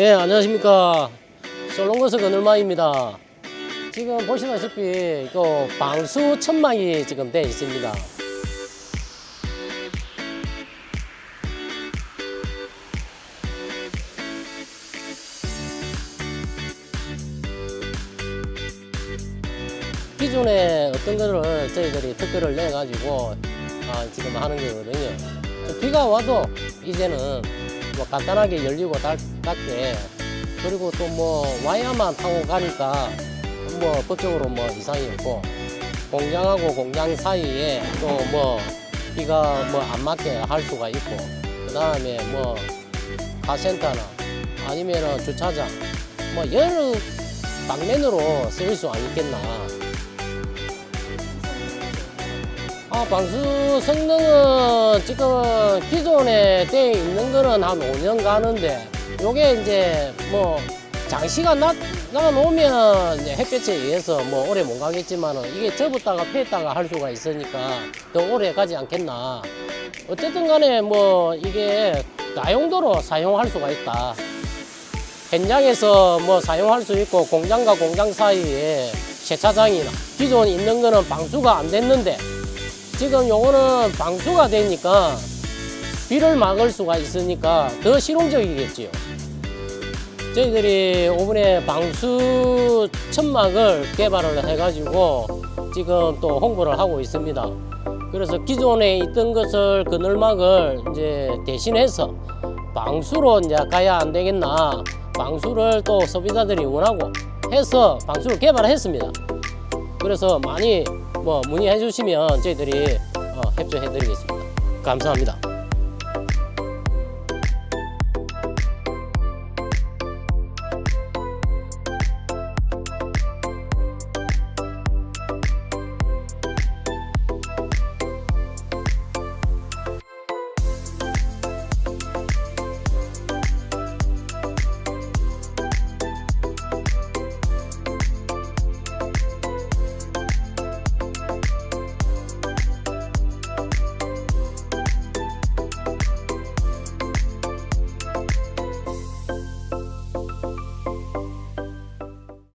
예, 안녕하십니까. 솔롱거스 그늘마입니다. 지금 보시다시피 이거 방수 천막이 지금 돼 있습니다. 기존에 어떤 거를 저희들이 특허를 내 가지고 아, 지금 하는 거거든요. 좀 비가 와도 이제는 뭐 간단하게 열리고 닫, 닫게. 그리고 또 뭐 와이어만 타고 가니까 뭐 법적으로 뭐 이상이 없고 공장하고 공장 사이에 또 뭐 비가 뭐 안 맞게 할 수가 있고 그 다음에 뭐 카센터나 아니면은 주차장 뭐 여러 방면으로 쓰일 수 있겠나 아, 방수 성능은 지금 기존에 돼 있는 거는 한 5년 가는데 요게 이제 뭐 장시간 놔, 놔놓으면 이제 햇볕에 의해서 뭐 오래 못 가겠지만은 이게 접었다가 폈다가 할 수가 있으니까 더 오래 가지 않겠나. 어쨌든 간에 뭐 이게 다용도로 사용할 수가 있다. 현장에서 뭐 사용할 수 있고 공장과 공장 사이에 세차장이나 기존 있는 거는 방수가 안 됐는데 지금 요거는 방수가 되니까 비를 막을 수가 있으니까 더 실용적이겠지요. 저희들이 오븐에 방수 천막을 개발을 해가지고 지금 또 홍보를 하고 있습니다. 그래서 기존에 있던 것을 그늘막을 이제 대신해서 방수로 이제 가야 안 되겠나. 방수를 또 소비자들이 원하고 해서 방수를 개발했습니다. 그래서 많이 뭐 문의해 주시면 저희들이 어, 협조해 드리겠습니다. 감사합니다.